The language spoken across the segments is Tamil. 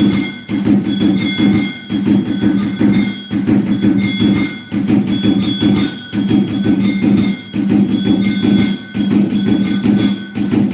Thank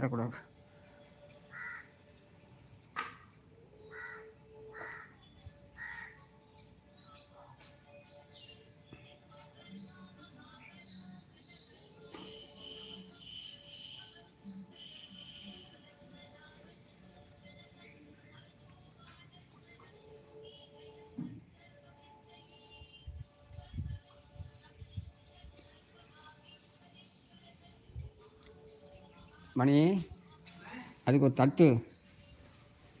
ಯಾರು ಕೊಡೋಕೆ மணி அதுக்கு ஒரு தட்டு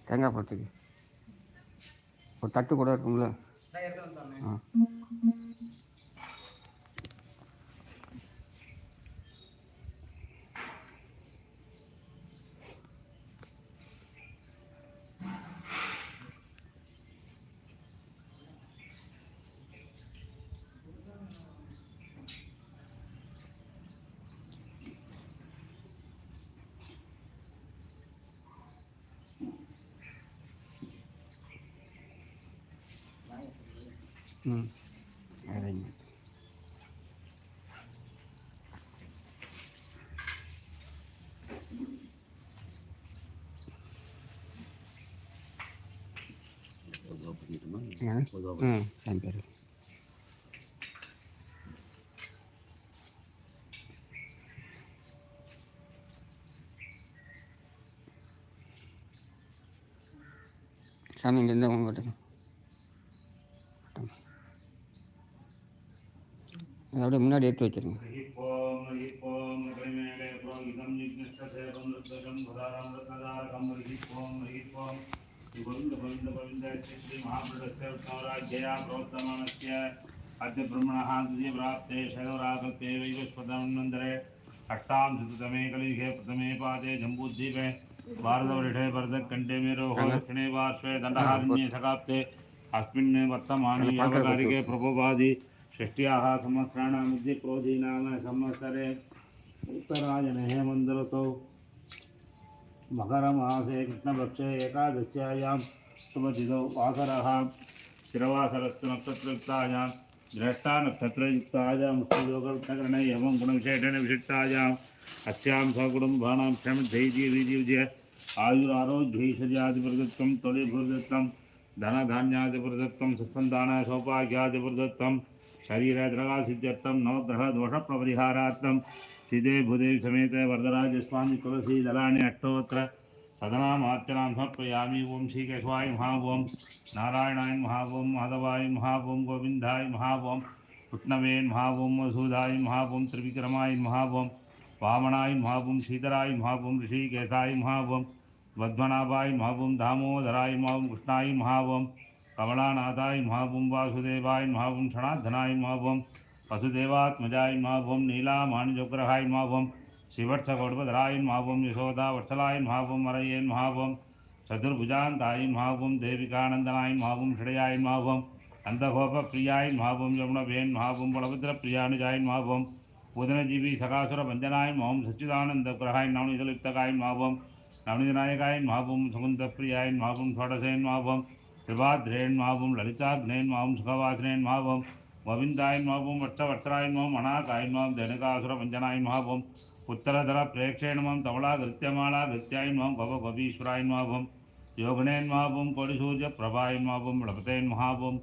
தேங்காய் பழத்துக்கு. ஒரு தட்டு கூட இருக்குங்களா ஆ. ம் சரிங்க ம் சாமி பேர் சாமி இங்கேருந்து உங்கள்கிட்ட श्री महापुरुषस्य उत्तमराज्ञया प्रोत्तमानस्य अद्य ब्रह्मणः द्वितीयप्राप्ते अष्टां शततमे कलियुगे प्रथमे पादे जम्बूद्वीपे भारतवर्षे भरतकण्ठे मेरोः दक्षिणे पार्श्वे दण्डहारण्ये सकाप्ते अस्मिन् वर्तमाने अवतारिके प्रभोपादि षष्ट्याः संवत्सराणामध्ये क्रोधीनाम संवत्सरे उत्तरायणे हेमन्तऋतौ मकरमासे कृष्णपक्षे एकादश्यायां शुभतिथौ वासरः। शिरवासरस्तु नक्षत्रयुक्तायां ज्येष्ठा नक्षत्रयुक्तायां योगरत्नकरणे एवं गुणविशेषेण विशिष्टायाम् अस्यां स्वकुटुम्बानां क्षमधैर्यवीर्यविजय आयुरारोग्यैश्वर्यादिप्रदत्तं त्वलिभूर्दत्तं धनधान्यादिप्रदत्तं सत्सन्तान सौभाग्यादिप्रदत्तं शरीरद्रगासिद्ध्यर्थं नवग्रहदोषप्रपरिहारार्थं सिदे भूदेव समेत वरदराजस्वामि तुलसी दलानि सदना आर्चना समर्पयामि। ओं श्रीकेशवाय महाभों नारायणाय महाभों माधवाय महाभुम गोविन्दाय महाभों कृष्णवे महाभुम वसुधाय महाभों त्रिविक्रमाय महाभों वामनाय महाभुम श्रीधराय महाभुम ऋषिकेशाय महाभुम पद्मनाभाय महाभुम दामोदराय महाभुम कृष्णाय महाभुम கமலாநாதாய் மகாபும் வாசுதேவாய் மகாபும் சனாத்தனாய் மகாபும் வசுதேவாத்மஜாய் மகாபும் நீலாமானுஜோக்ரஹாய் மகாபும் ஸ்ரீவத்சகோடபதராய் மகாபும் யசோதா வத்சலாய் மகாபும் மரையேன் மகாபும் சதுர்புஜாந்தாய் மகாபும் தேவிகானந்தனாய் மகாபும் ஷடையாய் மகாபும் அந்தகோப பிரியாய் மகாபும் யமுனவேன் மகாபும் பலபத்ர பிரியானுஜாய் மகாபும் பூதனஜீவி சகாசுர பஞ்சனாய் மகாம் சச்சிதானந்த கிரகாய் நவனிதலிப்தகாய் மகாபும் நவனிதநாயகாய் மகாபும் சுகுந்த பிரியாய் மகாபும் சோடசேன் மகாபும் शिवाद्रेन्मावम ललिताग्नेन्मावम सुखवासनेन्मावम गोविंदायन्मावम वत्सवर्तरायन्मावम अनाकायन्मावम धनकासुरभञ्जनायन्मावम उत्तरधर प्रेक्षेणमाम तवलाकृत्यमाला कृत्यायन्मावम भव भवीश्वरायन्मावम योगणेन्मावम कोडिसूर्य प्रभायन्मावम लपतेन्मावम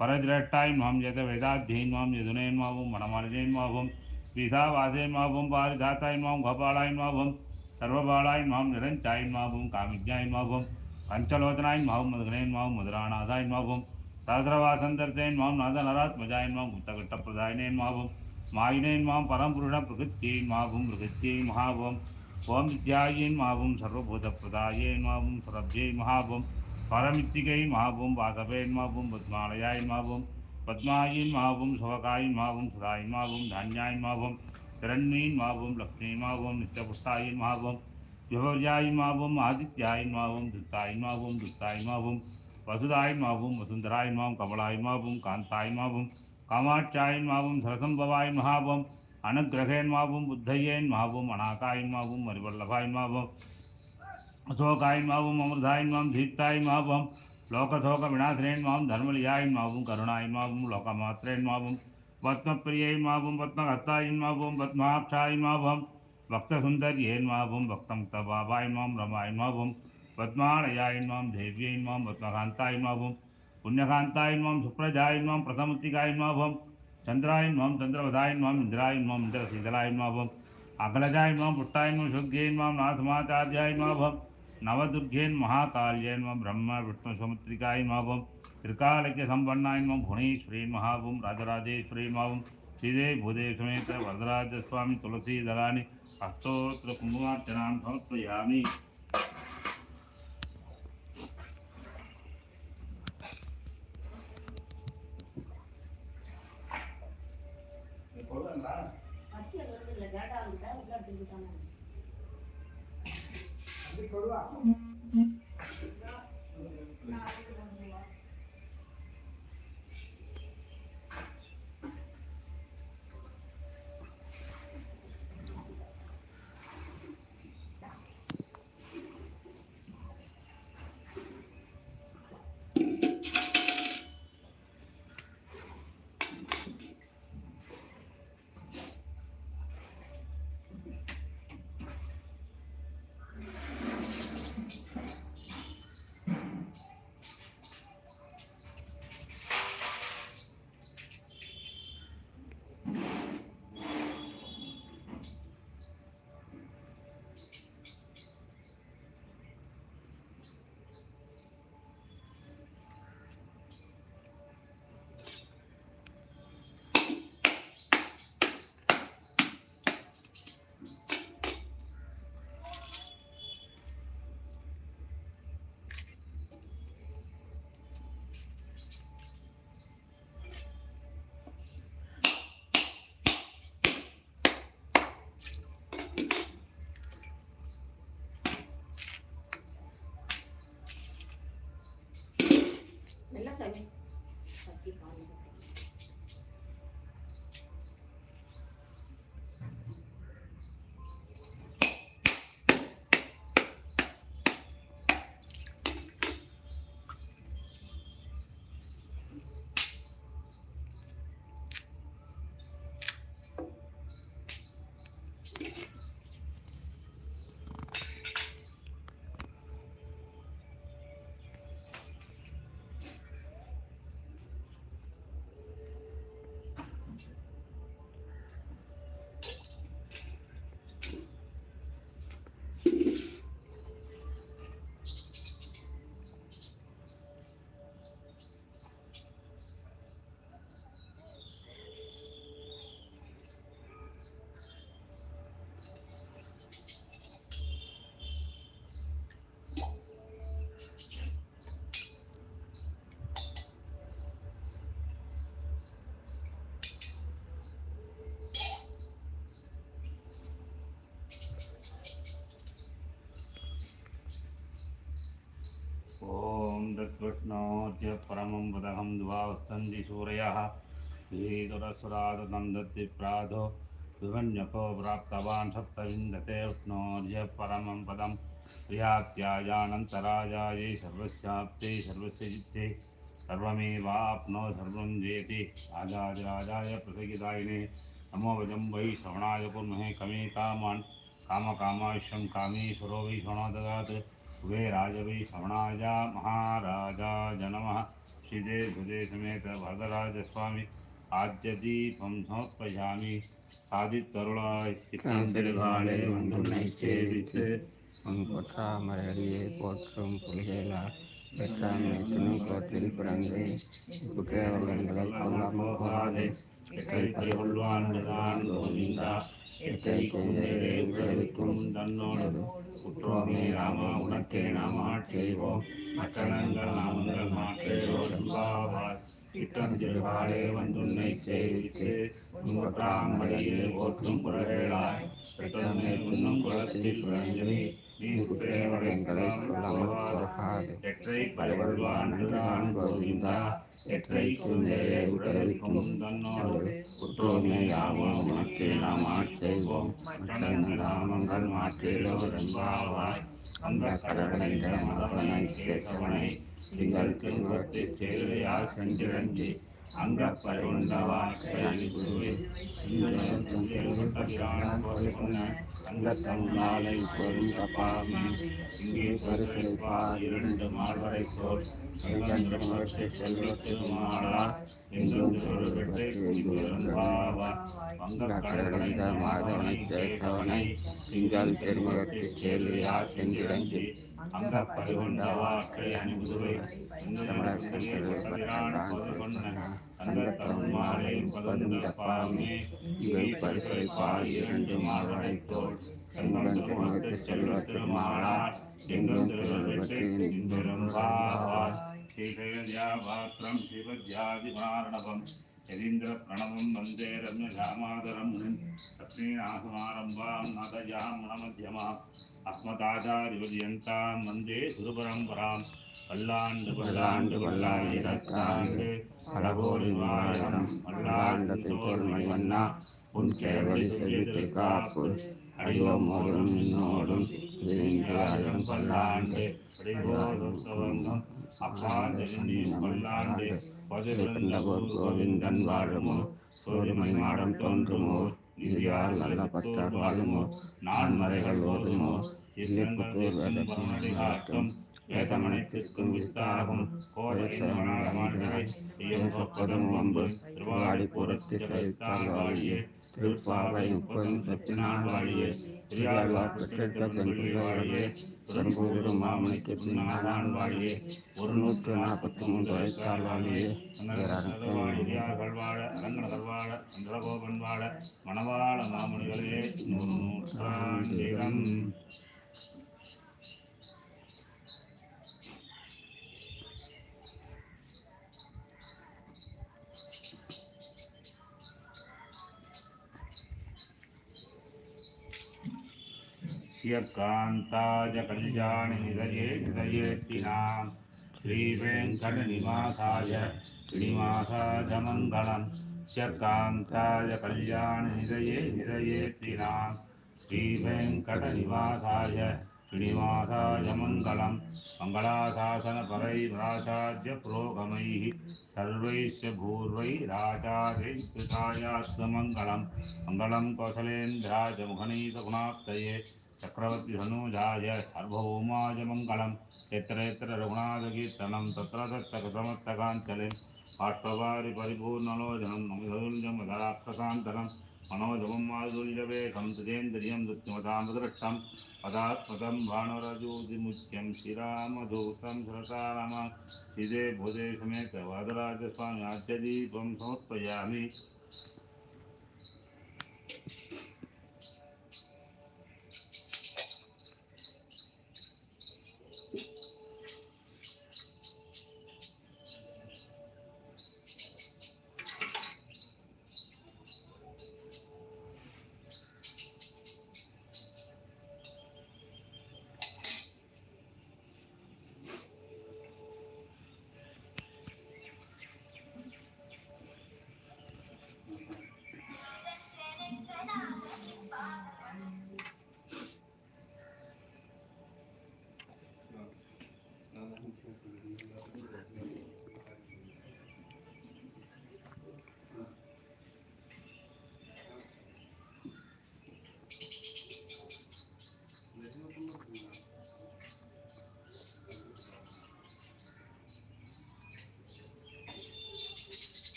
परद्रेष्टायन्माम यत वेदाध्ययन्माम यदुनेन्मावम मनमालिनेन्मावम पीठावासेन्मावम पारिधातायन्माम गोपालायन्मावम सर्वबालायन्माम निरञ्चायन्मावम कामिज्ञायन्मावम பஞ்சலோதனாயின் மாவும் லபதேன் மாவும் மனமாலினேன் மாவும் விதாவாசேன் மாவும் பாரிதாத்தாய் மாம் கோபாலாய் மாவும் சர்வபாலாய் மாம் நிரஞ்சாய் பிரதாயினேன் மாவும் மாயினேன் மாம் பரம்புருட பிரகிருத்தியை மாவும் பிரகிருத்தியை மகாவும் ஓம் வித்யாயின் மாவும் சர்வபூத பிரதாயேன் மாவும் சுரப்ஜை மகாவும் பரமித்திகை மாவும் வாசவேன் மாவும் பத்மாலயாயின் மாவும் பத்மாயின் மாவும் சுவகாயின் மாவும் சுதாயின் மாவும் தான்யாயின் மாவும் திரண்மீன் மாவும் லக்ஷ்மி மாவும் நித்தபுஷ்டாயின் மாவும் யுகர்யாயின் மாவும் ஆதித்யாயின் மாவும் துத்தாயின் மாவும் துத்தாயின் மாவும் வசுதாயின் மாவும் வசுந்தராயின் மாவும் கமலாயின் மாவும் காந்தாயின் மாவும் காமாட்சாயின் மாவும் சரசம்பவாயின் மகாவும் அனுகிரகேன் மாவும் புத்தையேன் மாவும் அனாகாயின் மாவும் மறிவல்லபாயின் மாவும் அசோகாயின் மாவும் அமிர்தாயின் மாவும் தீப்தாயின் மாவும் லோகசோக விநாசனேன் மாவும் தர்மலியாயின் மாவும் கருணாயின் மாவும் லோகமாத்திரேன் மாவும் பத்மப்பிரியின் மாவும் பத்மஹஸ்தாயின் மாவும் பத்மாட்சாயின் மாவும் भक्तसुन्दर्येन्वाभुं भक्तं तवाभाय माँ रमाय माभुं पद्मालयाय माँ देव्यै माँ पद्मकान्ताय माभुं पुण्यकान्ताय माँ सुप्रजाय माँ प्रथमतिकाय माभुं चन्द्राय माँ चन्द्रवधाय माँ इन्द्राय माँ इन्द्रशीतलाय माभुं अकलजाय माँ पुट्टाय माँ शुद्धेन माँ नाथमाचार्याय माभुं नवदुर्गेन् महाकाल्येन् माँ ब्रह्म विष्णुसमुत्रिकाय माभुं त्रिकालज्ञसम्पन्नाय माँ भुवनेश्वरीन् महाभुं राजराजेश्वरीन् माभुं श्रीदेवभूदेक्षमेत वरदराजस्वामी तुलसीदलानि हस्तोत्र कुम्भार्चनां समर्पयामि यत्कृष्णोद्य परमं पदहं द्वावस्तन्ति सूरयः धीतुरसुरादनं दत्ति प्राधो विभञ्जको प्राप्तवान् सप्तविन्दते उष्णोर्य परमं पदं प्रियात्याजानन्तराजायै सर्वस्याप्ते सर्वस्य चित्ते सर्वमेवाप्नो सर्वं जयति राजाधिराजाय पृथगिदायिने नमो वजं वै श्रवणाय कुर्महे कमे कामान्। कामकामाश्यं कामेश्वरो वै श्रवणो కుబేరాజవై శ్రవణాయ మహారాజాయ నమ శ్రీదే భుజే సమేత వరదరాజస్వామి ఆద్యదీపం సమర్పయామి సాదితరుళాయ వందనైచ్చే విత్ పొట్టామరడియే పోற்றும் పులిగేలా பெற்றாமை துணை கோத்தில் பிறந்து குற்றவர்களை கொல்லாமல் போகாது. எட்டை தன்னோடு குற்றோமே ராமா உனக்கே நாம் ஆட்செய்வோம் நாமங்கள் வந்துன்னை சேவித்து ஓற்றும் குரலாய் குளத்தில் குழந்தை எங்களை குற்றேவரங்களை கொல்லாமல் போகாதே எற்றை கோவிந்தா எற்றைக்கும் நேரே உடலுக்கும் உற்றோமே யாவும் உனக்கு நாம் ஆட்செய்வோம் நாமங்கள் மாற்றிலோ என்பாவாய் அந்த கடவுளைந்த மதவனை கேசவனை திங்கள் திருவத்தை சேவையால் சென்றிறங்கி அங்க பருவந்த வாழ்க்கை அணிகுருவே அந்த தங்காலை பொருள் தப்பாமே இங்கே பரிசளிப்பா இரண்டு மால்வரை போல் செல்வத்தை மாளா எங்கும் வங்க கடற்கரைந்த மாதவனை கேசவனை திங்கள் திருமுகத்து சேலியா சென்றிறங்கி அங்க பரிகொண்ட வாழ்க்கை அணிகுருவே தமிழகத்தில் செல்வப்பட்டான் சங்கத்தம் மாலை பதந்த பாமே. இவை பரிசளிப்பால் இரண்டு மால்வரை தோல் செல்வன் திருமணத்து செல்வ திருமாளா எங்கும் திருவள்ளுவற்று இந்திருந்தாவார் ஸ்ரீகேயாபாத்திரம் சிவத்யாதிமாரணவம் யதீந்திர பிரணவம் வந்தே ரம்ய ராமாதரம் லக்ஷ்மீநாசமாரம்பாம் நதயாம் நமத்யமாம் அஸ்மதாச்சாரிபதியந்தாம் வந்தே குருபரம்பராம். பல்லாண்டு பல்லாண்டு பல்லாயிரத்தாண்டு பலகோடி வாழம் பல்லாண்டு திருக்கோள்மணி வண்ணா உன் சேவடி செவித்து காப்பு. அடியோம் ஓடும் நின்னோடும் ஆயிரம் பல்லாண்டு. அடிவோதுவங்கும் அப்பா தெரிந்தி பல்லாண்டு பதிவிருந்தபோர் கோவிந்தன் வாழுமோ? சூரியமணி மாடம் தோன்றுமோ? இந்தியால் நல்ல பத்தார் வாழுமோ? நான் மறைகள் ஓதுமோ? இல்லிப்புத்தூர் காட்டும். வேதமனைத்திற்கும் வித்தாகும். கோடைப்படும் வம்பு திருவாடி புறத்து சரித்தால் வாழியே. திருப்பாவை முப்பதும் சத்தினால் வாழியே. திருவாழ்வார் பெற்றெடுத்த பெண் வாழியே பெரும்பூரும் மாமணிக்கு பின்னாதான் வாழியே ஒரு நூற்று நாற்பத்தி மூன்று வயசால் வாழியே வாழ அரங்கணர்கள் வாழ சந்திரகோபன் வாழ மணவாள மாமணிகளே நூறு நூற்றாண்டிடம் श्रियकान्ताजकल्याणनिधये निधयेत्तिनां श्रीवेङ्कटनिवासाय श्रीनिवासाजमङ्गलं श्रियकान्ताजकल्याणनिधये निधयेत्तिनां श्रीवेङ्कटनिवासाय श्रीनिवासाजमङ्गलं मङ्गलाशासनपरैराचार्यपुरोगमैः सर्वैश्च भूर्वैराचार्यैकृतायात्मङ्गलं मङ्गलं कौशलेन्द्राजमुखनीतगुणाप्तये చక్రవర్తిధనూజాయ సార్వభౌమాయ మంగళం ఎత్ర ఎత్ర రఘునాథకీర్తనం తత్ర తత్తకతమత్తకాంచలి పార్శ్వవారి పరిపూర్ణలోజనం నమిధూర్జమధరాక్షసాంతరం మనోజమం మాధుర్యవేషం తుజేంద్రియం దుత్యమతామదృష్టం పదాత్మకం భాణురజూతిముఖ్యం శ్రీరామధూతం శ్రతారమ శ్రీదే భూదే సమేత వాదరాజస్వామి ఆద్యదీపం సమర్పయామి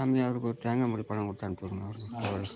சாமி அவருக்கு ஒரு தேங்காய் மூடி பணம் கொடுத்து அனுப்பிவிடுங்க அவருக்கு. அவருக்கு